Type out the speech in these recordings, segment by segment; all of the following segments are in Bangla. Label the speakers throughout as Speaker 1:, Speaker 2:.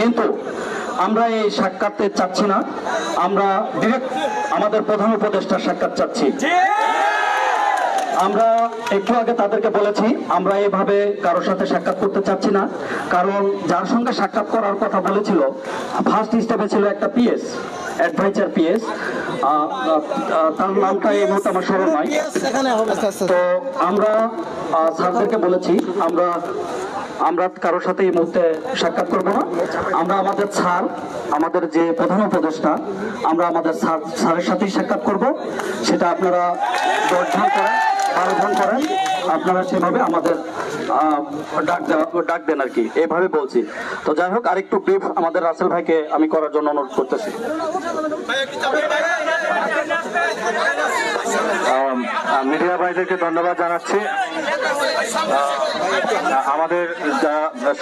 Speaker 1: কিন্তু আমরা এই সাক্ষাৎতে চাচ্ছি না। আমরা ডিরেক্ট আমাদের প্রধান উপদেষ্টার সাক্ষাৎ চাচ্ছি। আমরা একটু আগে তাদেরকে বলেছি আমরা এভাবে কারোর সাথে সাক্ষাৎ করতে চাচ্ছি না। কারণ যার সঙ্গে সাক্ষাৎ করার কথা বলেছিল ফার্স্ট স্টেপে ছিল একটা পিএস অ্যাডভাইজার পিএস তার নামটা এই মুহূর্তে আমার স্মরণ নাই। তো আমরা স্যারদেরকে বলেছি আমরা আমরা কারোর সাথে এই মুহূর্তে সাক্ষাৎ করব না। আমরা আমাদের স্যার, আমাদের যে প্রধান উপদেষ্টা, আমরা আমাদের স্যার, স্যারের সাথেই সাক্ষাৎ করব। সেটা আপনারা দর্শন করেন আলোচনা করেন। আপনারা সেভাবে আমাদের ডাক দেওয়া- ডাক দেন আর কি। এভাবে বলছি। তো যাই হোক, আরেকটু ব্রিফ আমাদের রাসেল ভাইকে আমি করার জন্য অনুরোধ করতেছি।
Speaker 2: মিডিয়া ভাইদেরকে ধন্যবাদ জানাচ্ছি। আমাদের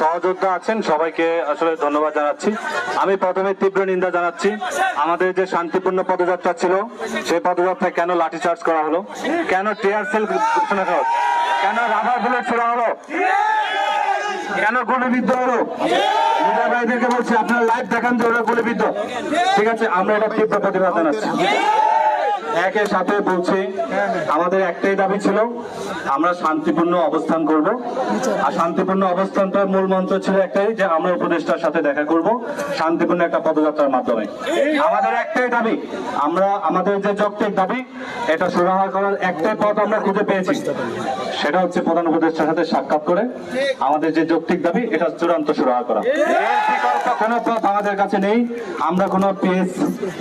Speaker 2: সহযোদ্ধা আছেন, সবাইকে আসলে ধন্যবাদ জানাচ্ছি। আমি প্রথমে তীব্র নিন্দা জানাচ্ছি। আমাদের যে শান্তিপূর্ণ পদযাত্রা ছিল, সেই পদযাত্রায় কেন লাঠিচার্জ করা হলো? কেন টিয়ার সেল? কেন রাবার বুলেট ছোড়া হলো? কেন গুলিবিদ্ধ হলো? মিডিয়া ভাইদেরকে বলছি, আপনারা লাইভ দেখান যে ওরা গুলিবিদ্ধ। ঠিক আছে, আমরা এটা তীব্র প্রতিবাদ জানাচ্ছি। একের সাথে বলছি, আমাদের একটাই দাবি ছিল, আমরা শান্তিপূর্ণ অবস্থান করব। আর শান্তিপূর্ণ অবস্থানটার মূল মন্ত্র ছিল একটাই যে আমরা উপদেষ্টার সাথে দেখা করব, শান্তিপূর্ণ একটা পদযাত্রার মাধ্যমে। আমাদের একটাই দাবি, আমরা আমাদের যে যৌক্তিক দাবি, এটা সুরাহা করার একটাই পথ আমরা খুঁজে পেয়েছি। সেটা হচ্ছে প্রধান উপদেষ্টার সাথে সাক্ষাৎ করে আমাদের যে যৌক্তিক দাবি, এটা চূড়ান্ত সুরাহা করা। কোনো পথ আমাদের কাছে নেই। আমরা কোনো পিএস,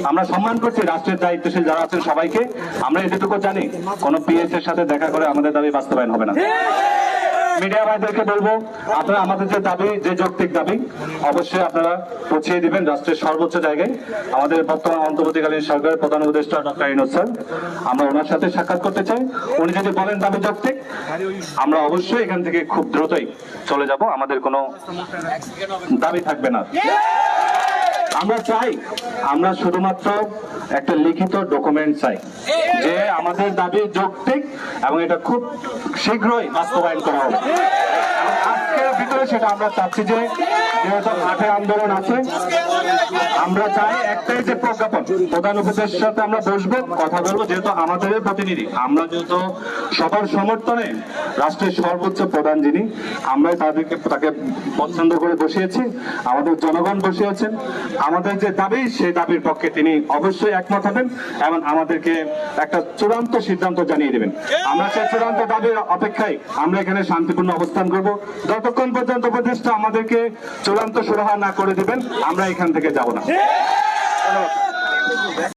Speaker 2: আমরা সম্মান করছি রাষ্ট্রের দায়িত্বশীল যারা আছেন সবাইকে। আমরা এটুকু জানি, কোনো পিএস এর সাথে দেখা করে আমাদের দাবি বাস্তবায়ন হবে না। মিডিয়া ভাইদেরকে বলব, আপনারা আমাদের যে দাবি, যে যৌক্তিক দাবি, অবশ্যই আপনারা পৌঁছিয়ে দিবেন রাষ্ট্রের সর্বোচ্চ জায়গায়। আমাদের বর্তমান অন্তর্বর্তীকালীন সরকারের প্রধান উপদেষ্টা ডক্টর ইনোজ স্যার, আমরা ওনার সাথে সাক্ষাৎ করতে চাই। উনি যদি বলেন দাবি যৌক্তিক, আমরা অবশ্যই এখান থেকে খুব দ্রুতই চলে যাব। আমাদের কোনো দাবি থাকবে না। আমরা চাই, আমরা শুধুমাত্র একটা লিখিত ডকুমেন্ট চাই, যে আমাদের দাবি যৌক্তিক এবং এটা খুব শীঘ্রই বাস্তবায়ন করা হবে। আজকের ভিতরে সেটা আমরা চাচ্ছি যে যেহেতু মাঠে আন্দোলন আছে, আমরা চাই একটাই যে প্রজ্ঞাপন, প্রধান উপদেশের সাথে আমরা বসবো, কথা বলব, যেহেতু আমাদের প্রতিনিধি। আমরা যেহেতু সবার সমর্থনে রাষ্ট্রের সর্বোচ্চ প্রধান যিনি, আমরাই তাদেরকে, তাকে পছন্দ করে বসিয়েছি, আমাদের জনগণ বসিয়েছেন। আমাদের যে দাবি, সেই দাবির পক্ষে তিনি অবশ্যই একমত হবেন এবং আমাদেরকে একটা চূড়ান্ত সিদ্ধান্ত জানিয়ে দেবেন। আমরা সেই চূড়ান্ত দাবির অপেক্ষায় আমরা এখানে শান্তিপূর্ণ অবস্থান করব। যতক্ষণ পর্যন্ত উপদেষ্টা আমাদেরকে চূড়ান্ত সুরাহা না করে দিবেন আমরা এখান থেকে যাব না।